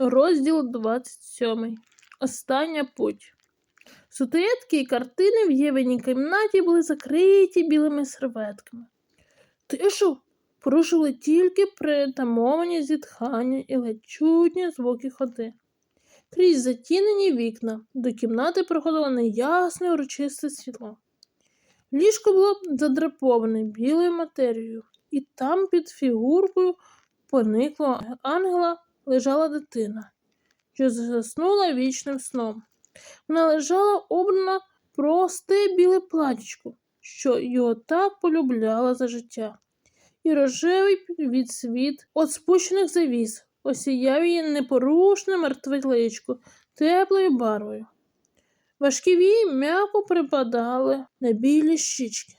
Розділ 27. Остання путь. Статуетки і картини в Євеній кімнаті були закриті білими серветками. Тишу порушили тільки притамовані зітхання і ледь чутні звуки ходи. Крізь затінені вікна до кімнати проходило неясне урочисте світло. Ліжко було задраповане білою матерією, і там під фігуркою пониклого ангела лежала дитина, що заснула вічним сном. Вона лежала обрана просте біле платічко, що його так полюбляла за життя, і рожевий відсвіт от спущених завіс осіяв її непорушне мертве личко теплою барвою. Важкі вії м'яко припадали на білі щічки,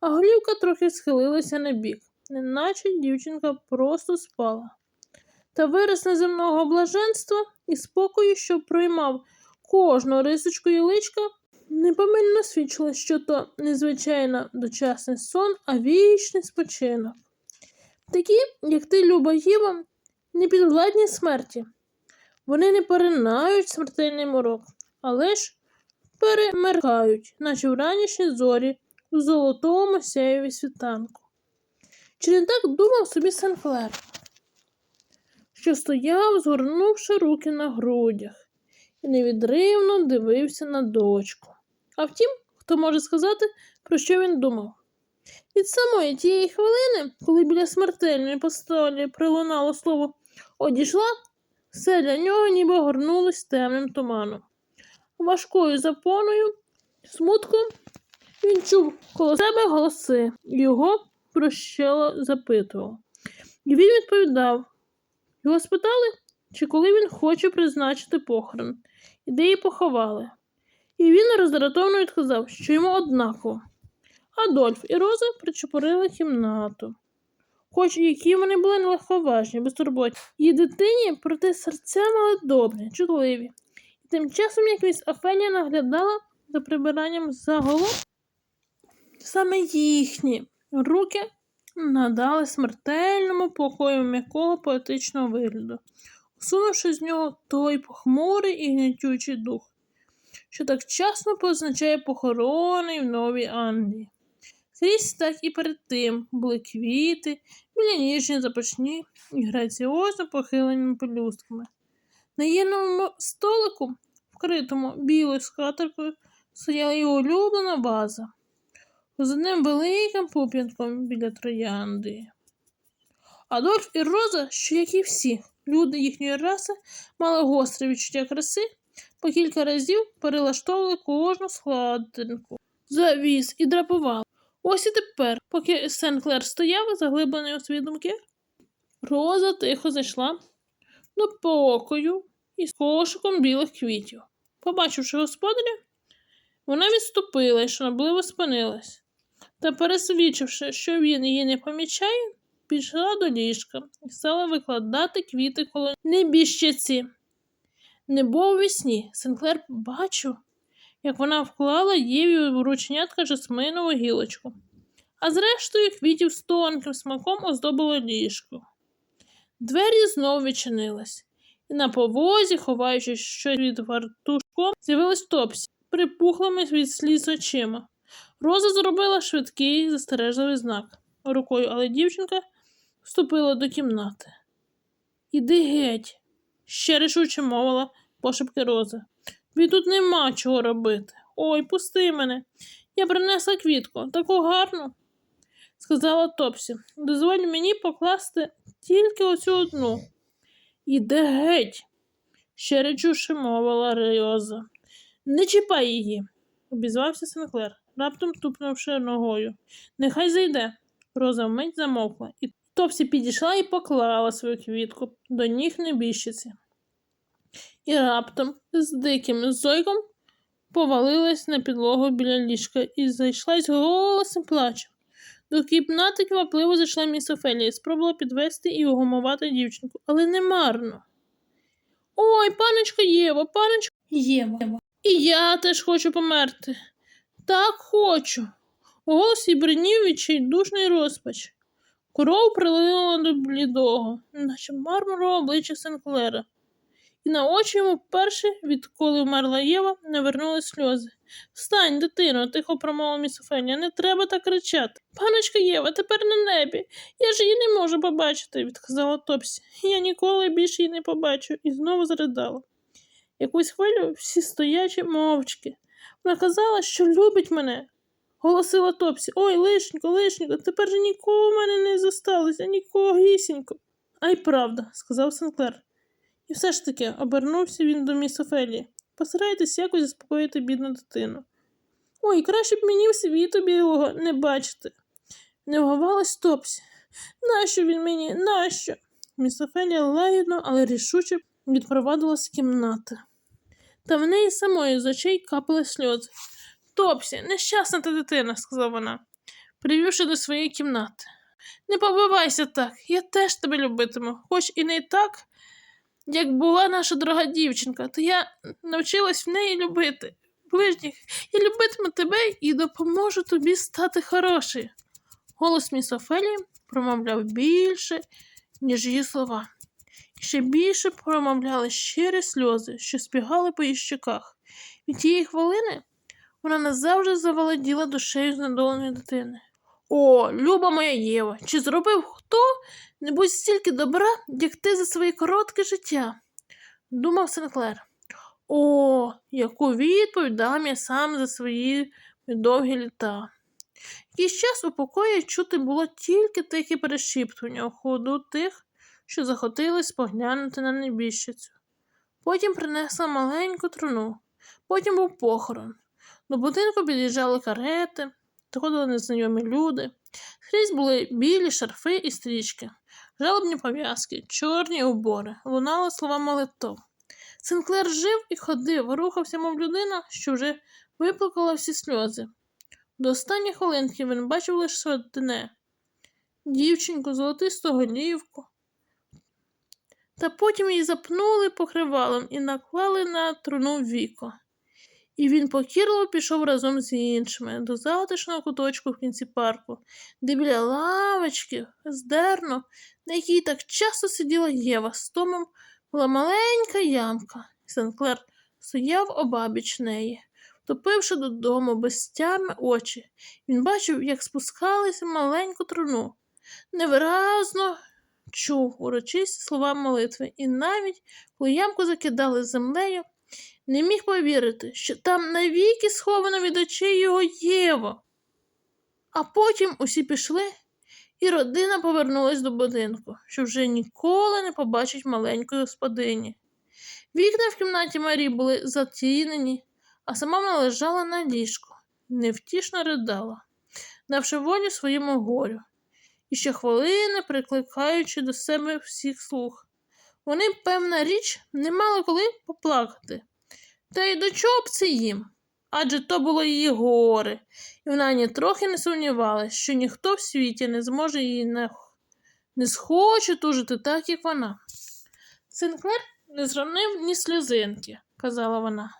а голівка трохи схилилася на бік, неначе дівчинка просто спала. Та вираз неземного блаженства і спокою, що проймав кожну рисочку і личка, непомильно свідчило, що то незвичайно дочасний сон, а вічний спочинок. Такі, як ти, Люба Єва, не підвладні смерті. Вони не поринають смертельний морок, але ж перемеркають, наче вранішні зорі у золотому сяєві світанку. Чи не так думав собі Сенклер, що стояв, згорнувши руки на грудях, і невідривно дивився на дочку. А втім, хто може сказати, про що він думав? Від самої тієї хвилини, коли біля смертельної постолі пролунало слово одійшла, все для нього ніби горнулось темним туманом. Важкою запоною, смутком він чув коло себе голоси, його прощало запитував. І він відповідав. Його спитали, чи коли він хоче призначити похорон, і де її поховали. І він роздратовано відказав, що йому однаково. Адольф і Роза причепурили кімнату. Хоч які вони були нелегковажні, безтурботні. Її дитині, проте серця мали добрі, чутливі. І тим часом якась Офелія наглядала за прибиранням заголов, саме їхні руки надали смертельному покою м'якого поетичного вигляду, усунувши з нього той похмурий і гнітючий дух, що так часто позначає похорони в Новій Англії. Скрізь так і перед тим були квіти, біля ніжні запашні і граціозно похиленими пелюстками. На єдному столику, вкритому білою скатеркою, стояла його улюблена ваза з одним великим пуп'янком біля троянди. Адольф і Роза, що, як і всі люди їхньої раси, мали гостре відчуття краси, по кілька разів перелаштовували кожну складинку, завіс і драпували. Ось і тепер, поки Сенклер стояв, заглиблений у свої думки, Роза тихо зайшла до покою із кошиком білих квітів. Побачивши господаря, вона відступила і шанобливо спинилась. Та, пересвідчивши, що він її не помічає, пішла до ліжка і стала викладати квіти коло небіжчиці. Не був вісні, Сенклер бачив, як вона вклала Єві в ручнятка жасминову гілочку, а зрештою квітів з тонким смаком оздобило ліжко. Двері знову відчинились, і на повозі, ховаючись щось від вартушком, з'явилась Топсі, припухлими від сліз очима. Роза зробила швидкий застережливий знак рукою, але дівчинка вступила до кімнати. Іди геть, ще рішуче мовила пошепки Роза. Тобі тут нема чого робити. Ой, пусти мене. Я принесла квітку, таку гарну, сказала Топсі. Дозволь мені покласти тільки оцю одну. Іде геть, ще речуше мовила Роза. Не чіпай її, обізвався Сенклер, раптом тупнувши ногою. Нехай зайде. Роза вмить замовкла, і Топсі підійшла і поклала свою квітку до ніг небіжчиці. І раптом з диким зойком повалилась на підлогу біля ліжка і зайшлась голосним плачем. До кімнати квапливо зайшла міс Офелія спробувала підвести і угомувати дівчинку, але не марно. Ой, паночко Єва, паночко Єва. І я теж хочу померти. Так хочу. У голосі бринів відчайдушний розпач. Кров прилила до блідого, наче мармурове обличчя Сенклера. і на очі йому вперше, відколи вмерла Єва, навернули сльози. Встань, дитино, тихо промовила міс Офелія, не треба так кричати. Паночка Єва, тепер на небі. Я ж її не можу побачити, відказала Топсі. Я ніколи більше її не побачу, і знову заридала. Якусь хвилю всі стоячі мовчки. Вона казала, що любить мене. Голосила Топсі. Ой, лишенько, лишенько, тепер же нікого в мене не зосталося, нікого гісінько. А й правда, сказав Сенклер. І все ж таки обернувся він до міс Офелії. Постарайтесь якось заспокоїти бідну дитину. Ой, краще б мені в світу білого не бачити. Не вгавалась Топсі. Нащо він мені? Нащо? Міс Офелія лагідно, але рішуче відпровадила з кімнати. Та в неї самої з очей капали сльози. Топсі, нещасна ти дитина, сказала вона, привівши до своєї кімнати. Не побивайся так, я теж тебе любитиму, хоч і не так, як була наша дорога дівчинка, то я навчилась в неї любити. Ближніх, я любитиму тебе і допоможу тобі стати хорошою. Голос міс Офелії промовляв більше, ніж її слова. Ще більше промовляли щирі сльози, що спігали по її щоках. Від тієї хвилини вона назавжди заволоділа душею знедоленої дитини. О, люба моя Єва, чи зробив хто небудь стільки добра, як ти за своє коротке життя? думав Сенклер. О, яку відповідь дам я сам за свої довгі літа. Якийсь час у покої чути було тільки тихе перешіптування у ходу тих, що захотіли споглянути на небіжчицю. Потім принесла маленьку труну, потім був похорон. До будинку під'їжджали карети, доходили незнайомі люди. Скрізь були білі шарфи і стрічки, жалобні пов'язки, чорні убори, лунали слова молитов. Синклер жив і ходив, рухався, мов людина, що вже виплакала всі сльози. До останньої хвилинки він бачив лише одне дівчинку, золотисту голівку. Та потім її запнули покривалом і наклали на труну віко. І він покірливо пішов разом з іншими до затишного куточку в кінці парку, де біля лавочки, здерно, на якій так часто сиділа Єва з Томом, була маленька ямка. Сенклер стояв обабіч неї, втопивши додому без тями очі. Він бачив, як спускалися маленьку труну. Невиразно чув урочисті слова молитви, і навіть коли ямку закидали землею, не міг повірити, що там навіки сховано від очей його Єва. А потім усі пішли, і родина повернулась до будинку, що вже ніколи не побачить маленької господині. Вікна в кімнаті Марії були затінені, а сама вона лежала на ліжку, невтішно ридала, давши волю своєму горю, і ще хвилини прикликаючи до себе всіх слух. Вони, певна річ, не мали коли поплакати. Та й до чого б це їм? Адже то було її горе, і вона ні трохи не сумнівалася, що ніхто в світі не зможе її не, не схоче тужити так, як вона. Синклер не зронив ні сльозинки, казала вона.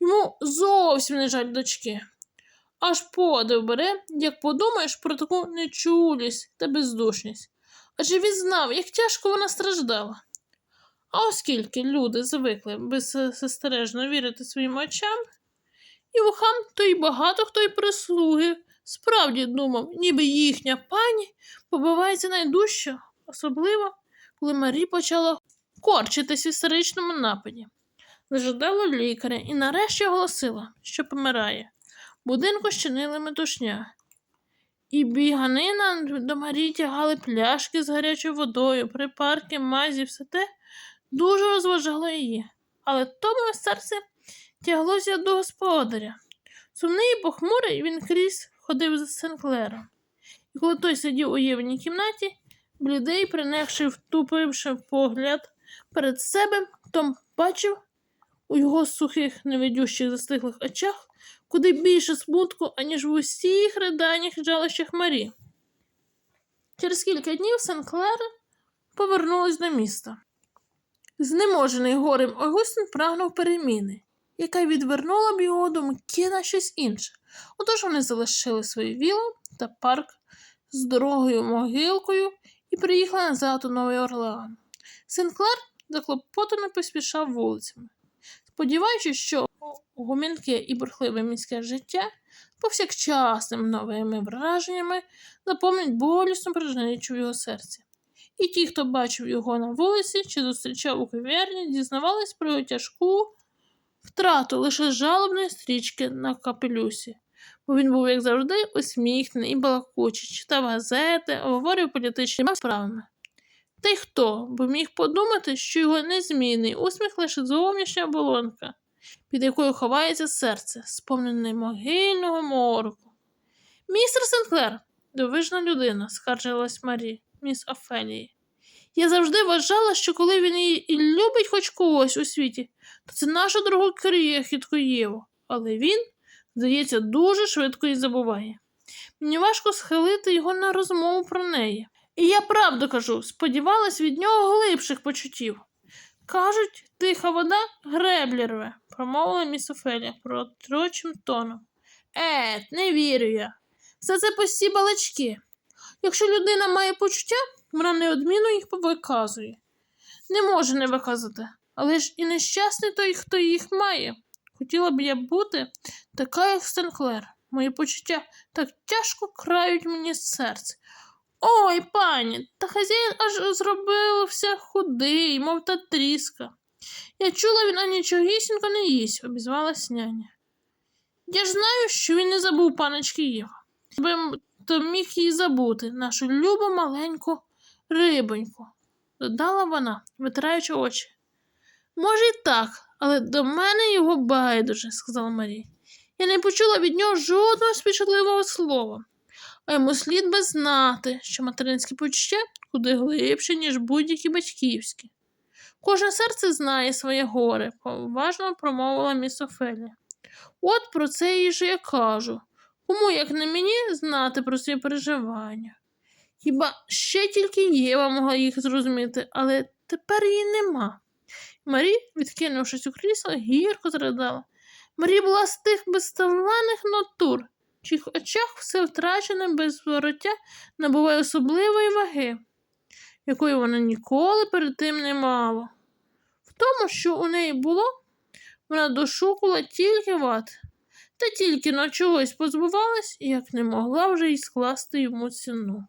Йому зовсім не жаль дочки. Аж подив бере, як подумаєш про таку нечулість та бездушність. Адже він знав, як тяжко вона страждала. А оскільки люди звикли безсестережно вірити своїм очам і вухам, то й багато хто й прислуги справді думав, ніби їхня пані побивається найдужче, особливо, коли Марі почала корчитись в істеричному нападі. Зажадала лікаря і нарешті оголосила, що помирає. Будинку щинили метушня. І біганина до Марії тягали пляшки з гарячою водою, припарки, мазі, все те дуже розважало її. Але Томове серце тяглося до господаря. Сумний і похмурий він крізь ходив за Сенклером. І коли той сидів у Євній кімнаті, блідий, принехши, втупивши погляд перед себе, Том бачив у його сухих, невидющих застиглих очах куди більше смутку, аніж в усіх риданнях і жалощах Марі. Через кілька днів Сенклер повернулась до міста. Знеможений горем Огустин прагнув переміни, яка відвернула б його думки на щось інше. Отож вони залишили свою вілу та парк з дорогою могилкою і приїхали назад у Новий Орлеан. Сенклер заклопотано поспішав вулицями, сподіваючись, що гумінке і бурхливе міське життя повсякчасними новими враженнями заповнять болісно прожничу в його серці. І ті, хто бачив його на вулиці чи зустрічав у кав'ярні, дізнавались про його тяжку втрату лише жалобної стрічки на капелюсі, бо він був, як завжди, усміхнений і балакучий, читав газети, говорив політичними справами. Та й хто би міг подумати, що його незмінний усміх лише зовнішня оболонка, під якою ховається серце, сповнене могильного мороку. Містер Сенклер, дивижна людина, скаржилась Марі, міс Офелії. Я завжди вважала, що коли він і любить хоч когось у світі, то це наша дорога крихітку Єву. Але він, здається, дуже швидко її забуває. Мені важко схилити його на розмову про неї. І я правду кажу, сподівалась від нього глибших почуттів. Кажуть, тиха вода греблі рве, промовила міс Офелія протрочим тоном. Ет, не вірю я. Все це пусті балачки. Якщо людина має почуття, вона неодмінно їх виказує. Не може не виказати, але ж і нещасний той, хто їх має. Хотіла б я бути така, як Стенклер. Мої почуття так тяжко крають мені серце. Ой, пані, та хазяїн аж зробився худий, мов та тріска. Я чула, він анічогісінько не їсть, обізвалась няня. Я ж знаю, що він не забув паночки Єва. Би то міг її забути, нашу любу маленьку рибоньку, додала вона, витираючи очі. Може, і так, але до мене його байдуже, сказала Марія. Я не почула від нього жодного співчутливого слова. А йому слід би знати, що материнське почуття куди глибше, ніж будь-які батьківські. Кожне серце знає своє горе, поважно промовила міс Офелія. От про це їй же я кажу. Кому, як не мені, знати про свої переживання? Хіба ще тільки Єва могла їх зрозуміти, але тепер її нема. Марі, відкинувшись у крісло, гірко зридала. Марі була з тих безталанних натур, чиїх очах все втрачене без вороття набуває особливої ваги, якої вона ніколи перед тим не мала. В тому, що у неї було, вона дошукала тільки ват, та тільки на чогось позбувалась, як не могла вже й скласти йому ціну.